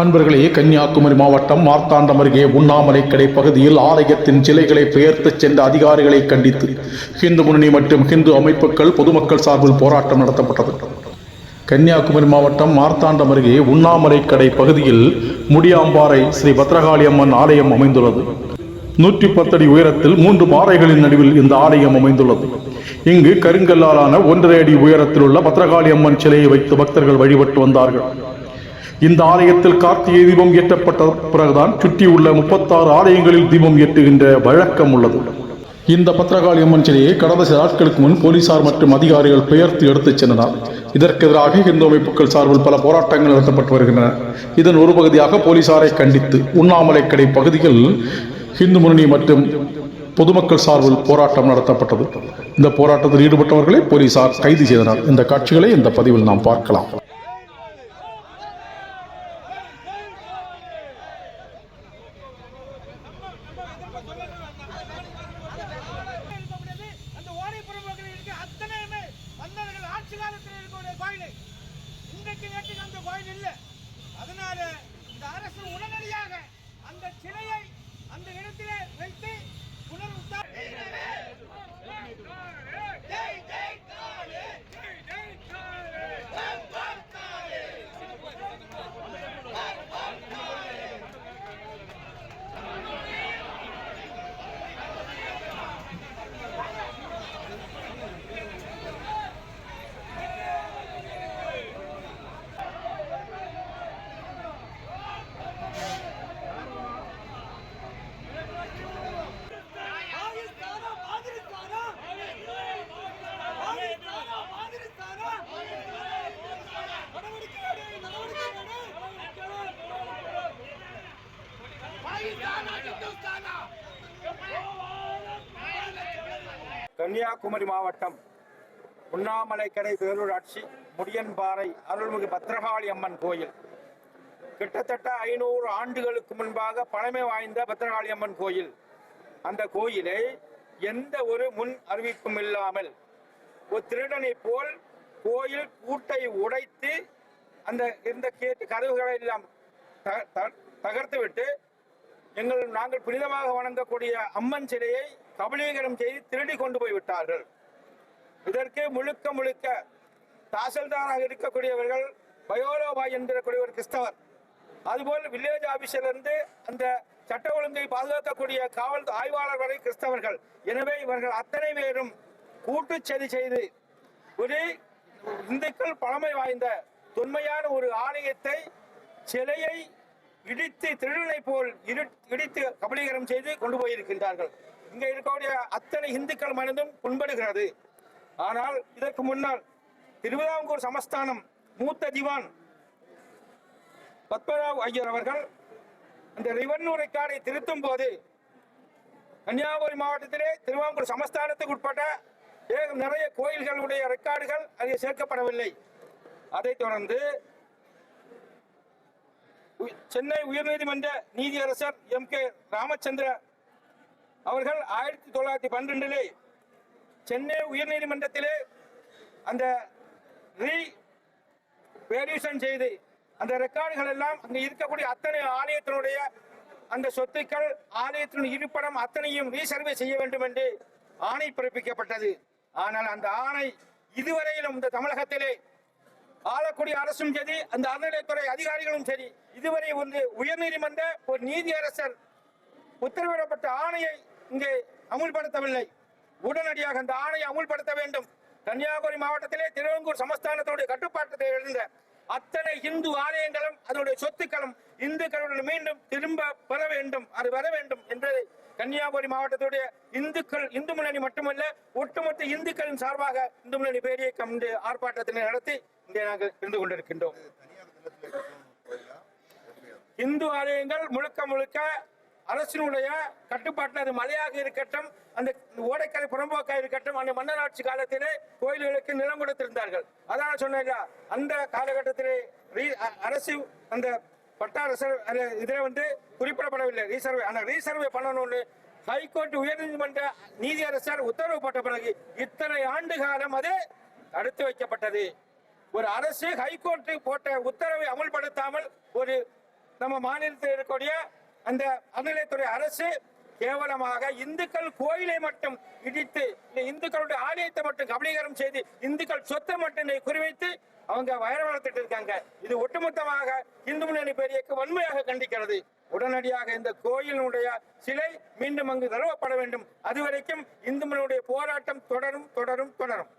அன்பர்களே கன்னியாகுமரி மாவட்டம் மார்த்தாண்டம் அருகே உண்ணாமலை கடை பகுதியில் ஆலயத்தின் சிலைகளை பெயர்த்துச் சென்ற அதிகாரிகளை கண்டித்து ஹிந்து முன்னணி மற்றும் ஹிந்து அமைப்புகள் பொதுமக்கள் சார்பில் போராட்டம் நடத்தப்பட்டது. கன்னியாகுமரி மாவட்டம் மார்த்தாண்டம் அருகே உண்ணாமலைக்கடை பகுதியில் முடியாம்பாறை ஸ்ரீ பத்ரகாளி அம்மன் ஆலயம் அமைந்துள்ளது. நூற்றி பத்தடி உயரத்தில் மூன்று பாறைகளின் நடுவில் இந்த ஆலயம் அமைந்துள்ளது. இங்கு கருங்கல்லாலான ஒன்றரை அடி உயரத்தில் உள்ள பத்ரகாளி அம்மன் சிலையை வைத்து பக்தர்கள் வழிபட்டு வந்தார்கள். இந்த ஆலயத்தில் கார்த்திகை தீபம் ஏற்றப்பட்ட பிறகுதான் சுற்றியுள்ள முப்பத்தாறு ஆலயங்களில் தீபம் ஏற்றுகின்ற வழக்கம் உள்ளது. இந்த பத்திரகாளி அம்மன் சிலையை கடந்த சில நாட்களுக்கு முன் போலீசார் மற்றும் அதிகாரிகள் பெயர்த்து எடுத்துச் சென்றனர். இதற்கு எதிராக இந்து அமைப்புகள் சார்பில் பல போராட்டங்கள் நடத்தப்பட்டு வருகின்றன. இதன் ஒரு பகுதியாக போலீசாரை கண்டித்து உண்ணாமலைக்கடை பகுதியில் இந்து முன்னணி மற்றும் பொதுமக்கள் சார்பில் போராட்டம் நடத்தப்பட்டது. இந்த போராட்டத்தில் ஈடுபட்டவர்களை போலீசார் கைது செய்தனர். இந்த காட்சிகளை இந்த பதிவில் நாம் பார்க்கலாம். இருக்கக்கூடியது அந்த ஓடைப்புறம் பகுதியில் இருக்க அத்தனையுமே வந்தவர்கள் ஆட்சி காலத்தில் இருக்கக்கூடிய கோயில் இன்றைக்கு நேற்றுக்கு அந்த கோயில் இல்லை அதனால இந்த அரசு உடனடியாக அந்த சிலையை அந்த இடத்திலே வைத்து கன்னியாகுமரி மாவட்டம் உண்ணாமலைக்கடை பேரூராட்சி முடியன்பாறை அருள்மிகு பத்ரகாளி அம்மன் கோயில். கிட்டத்தட்ட ஐநூறு ஆண்டுகளுக்கு முன்பாக பழமை வாய்ந்த பத்ரகாளி அம்மன் கோயில். அந்த கோயிலை எந்த ஒரு முன் அறிவிப்பும் இல்லாமல் ஒரு திருடனை போல் கோயில் கூட்டை உடைத்து அந்த இருந்த கேட்டு கதவுகளை எல்லாம் தகர்த்து த- தகர்த்துவிட்டு எங்கள் நாங்கள் புனிதமாக வணங்கக்கூடிய அம்மன் சிலையை கபலீகரம் செய்து திருடி கொண்டு போய் விட்டார்கள். இதற்கு முழுக்க முழுக்க தாசில்தாராக இருக்கக்கூடியவர்கள் பயோலோபாய் என்கிறக்கூடிய ஒரு கிறிஸ்தவர். அதுபோல் வில்லேஜ் ஆபீஸில் இருந்து அந்த சட்ட ஒழுங்கை பாதுகாக்கக்கூடிய காவல் ஆய்வாளர் வரை கிறிஸ்தவர்கள். எனவே இவர்கள் அத்தனை பேரும் கூட்டுச்சதி செய்து ஒரு இந்துக்கள் பழமை வாய்ந்த தொன்மையான ஒரு ஆலயத்தை சிலையை இடித்து திருநிலை போல் இடித்து கபலீகரம் செய்து கொண்டு போயிருக்கின்றார்கள். இங்கே இருக்கக்கூடிய அத்தனை இந்துக்கள் மனதும் புண்படுகிறது. ஆனால் இதற்கு முன்னால் திருவிதாங்கூர் சமஸ்தானம் மூத்த திவான் பத்மராவ் ஐயர் அவர்கள் அந்த ரெவன்யூ ரெக்கார்டை திருத்தும் போது கன்னியாகுமரி மாவட்டத்திலே திருவாங்கூர் சமஸ்தானத்துக்கு உட்பட்ட நிறைய கோயில்களுடைய ரெக்கார்டுகள் அதில் சேர்க்கப்படவில்லை. அதைத் தொடர்ந்து சென்னை உயர்நீதிமன்ற நீதியரசர் எம் கே ராமச்சந்திர அவர்கள் ஆயிரத்தி தொள்ளாயிரத்தி பன்னிரெண்டிலே சென்னை உயர்நீதிமன்றத்திலே அந்த ரீ வேரியூஷன் செய்து அந்த ரெக்கார்டுகள் எல்லாம் அங்கே இருக்கக்கூடிய அத்தனை ஆலயத்தினுடைய அந்த சொத்துக்கள் ஆலயத்தின் இருப்பிடம் அத்தனையும் ரீசர்வே செய்ய வேண்டும் என்று ஆணை பிறப்பிக்கப்பட்டது. ஆனால் அந்த ஆணை இதுவரையிலும் இந்த தமிழகத்திலே ஆளக்கூடிய அரசும் சரி அந்த அறநிலையத்துறை அதிகாரிகளும் சரி இதுவரை வந்து உயர்நீதிமன்ற ஒரு நீதியரசர் உத்தரவிடப்பட்ட ஆணையை இங்கே அமுல்படுத்தவில்லை. உடனடியாக அந்த ஆணையை அமுல்படுத்த வேண்டும். கன்னியாகுமரி மாவட்டத்திலே திருவங்கூர் சமஸ்தானத்தோடைய கட்டுப்பாட்டத்தை இருந்த அத்தனை இந்து ஆலயங்களும் அதனுடைய சொத்துக்களும் இந்துக்களுடன் மீண்டும் திரும்ப பெற வேண்டும். அது வர வேண்டும் என்பதை கன்னியாகுமரி மாவட்டத்துடைய இந்துக்கள் இந்து முன்னணி மட்டுமல்ல ஒட்டுமொத்த இந்துக்களின் சார்பாக இந்து முன்னணி பேரியக்கம் இந்த ஆர்ப்பாட்டத்தினை நடத்தி இங்கே நாங்கள் இருந்து கொண்டிருக்கின்றோம். இந்து ஆலயங்கள் முழுக்க முழுக்க அரசினுடைய கட்டுப்பாட்டில் அது மலையாக இருக்கட்டும் அந்த ஓடைக்கரை புறம்போக்காக இருக்கட்டும் அந்த மன்னராட்சி காலத்திலே கோயில்களுக்கு நிலம் கொடுத்திருந்தார்கள். அதான் சொன்னேன் அந்த காலகட்டத்திலே ரீ- அ- அரசு அந்த பட்டா ரிசர்வ் இதில் வந்து குறிப்பிடப்படவில்லை. ரீசர்வே ஆனால் ரீசர்வே பண்ணணும்னு ஹைகோர்ட் உயர்நீதிமன்ற நீதியரசர் உத்தரவு போட்ட பிறகு இத்தனை ஆண்டு காலம் அது தடுத்து வைக்கப்பட்டது. ஒரு அரசு ஹைகோர்ட் போட்ட உத்தரவை அமல்படுத்தாமல் ஒரு நம்ம மாநிலத்தில் இருக்கக்கூடிய அந்த அறநிலையத்துறை அரசு கேவலமாக இந்துக்கள் கோயிலை மட்டும் இடித்து இந்த இந்துக்களுடைய ஆலயத்தை மட்டும் கபலீகரம் செய்து இந்துக்கள் சொத்தை மட்டும் குறிவைத்து அவங்க வயர வளர்த்துட்டு இருக்காங்க. இது ஒட்டுமொத்தமாக இந்து முன்னணி பெரியக்கு வன்மையாக கண்டிக்கிறது. உடனடியாக இந்த கோயிலினுடைய சிலை மீண்டும் அங்கு நிறுவப்பட வேண்டும். அதுவரைக்கும் இந்து முன்னணியுடைய போராட்டம் தொடரும் தொடரும் தொடரும்.